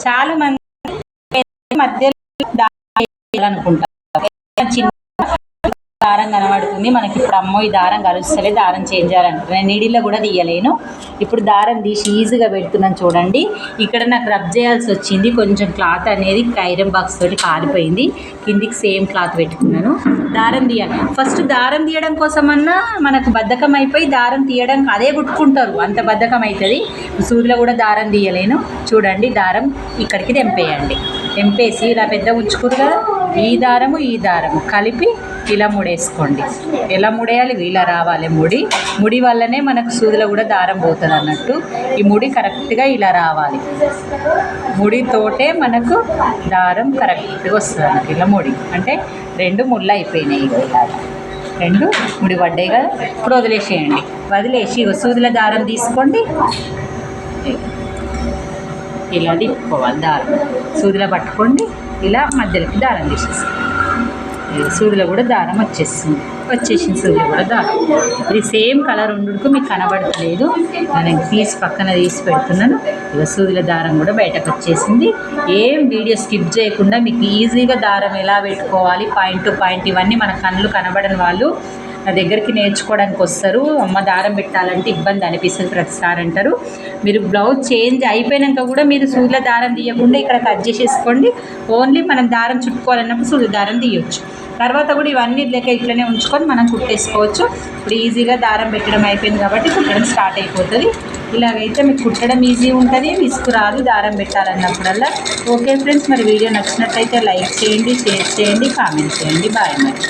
చాలా మంది మధ్యలో అనుకుంటారు చిన్న దారం కనబడుతుంది మనకి ఇప్పుడు అమ్మో ఈ దారం కలుస్తలే దారం చేంజ్ చేయాలంటారు. నేను నీడిలో కూడా తీయలేను. ఇప్పుడు దారం తీసి ఈజీగా పెడుతున్నాను చూడండి. ఇక్కడ నాకు రబ్ చేయాల్సి వచ్చింది. కొంచెం క్లాత్ అనేది ఐరన్ బాక్స్ తోటి కాలిపోయింది. కిందికి సేమ్ క్లాత్ పెట్టుకున్నాను. దారం తీయాలి. ఫస్ట్ దారం తీయడం కోసమన్నా మనకు బద్ధకం అయిపోయి దారం తీయడం అదే కుట్టుకుంటారు అంత బద్ధకం అవుతుంది సూర్యులో కూడా దారం తీయలేను. చూడండి దారం ఇక్కడికి తెంపేయండి. తెంపేసి ఇలా పెద్ద ఉంచుకురు కదా. ఈ దారము ఈ దారము కలిపి ఇలా ముడేసుకోండి. ఎలా ముడేయాలి? ఇలా రావాలి ముడి. ముడి వల్లనే మనకు సూదిలో కూడా దారం పోతుంది అన్నట్టు. ఈ ముడి కరెక్ట్గా ఇలా రావాలి. ముడితోటే మనకు దారం కరెక్ట్గా వస్తుంది అన్నట్టు ఇలా ముడి. అంటే రెండు ముళ్ళు అయిపోయినాయి ఇలా. రెండు ముడి పడ్డాయి కదా? ఇప్పుడు వదిలేసేయండి. వదిలేసి సూదుల దారం తీసుకోండి. ఇలా తిప్పుకోవాలి దారం. సూదిలో పట్టుకోండి. ఇలా మధ్యలోకి దారం తీసేసి సూదిలో కూడా దారం వచ్చేసింది. వచ్చేసింది సూదిలో కూడా దారం. ఇది సేమ్ కలర్ ఉండుకు మీకు కనబడట్లేదు. నేను తీసి పక్కన తీసి పెడుతున్నాను. ఇక సూదిల దారం కూడా బయటకు వచ్చేసింది. ఏం వీడియో స్కిప్ చేయకుండా మీకు ఈజీగా దారం ఎలా పెట్టుకోవాలి పాయింట్ టు పాయింట్ ఇవన్నీ మన కళ్ళు కనబడని వాళ్ళు నా దగ్గరికి నేర్చుకోవడానికి వస్తారు. అమ్మ దారం పెట్టాలంటే ఇబ్బంది అనిపిస్తుంది ప్రతిసారి అంటారు. మీరు బ్లౌజ్ చేంజ్ అయిపోయినాక కూడా మీరు సూర్యుల దారం తీయకుండా ఇక్కడ కట్ చేసేసుకోండి. ఓన్లీ మనం దారం చుట్టుకోవాలన్నప్పుడు సూర్యుల దారం తీయొచ్చు. తర్వాత కూడా ఇవన్నీ లెక్క ఇట్లనే ఉంచుకొని మనం కుట్టేసుకోవచ్చు. ఇప్పుడు ఈజీగా దారం పెట్టడం అయిపోయింది కాబట్టి కుట్టడం స్టార్ట్ అయిపోతుంది. ఇలాగైతే మీకు కుట్టడం ఈజీ ఉంటుంది విసుకు రాదు దారం పెట్టాలన్నప్పుడల్లా. ఓకే ఫ్రెండ్స్ మరి వీడియో నచ్చినట్టయితే లైక్ చేయండి షేర్ చేయండి కామెంట్ చేయండి. బాయ్ మరి.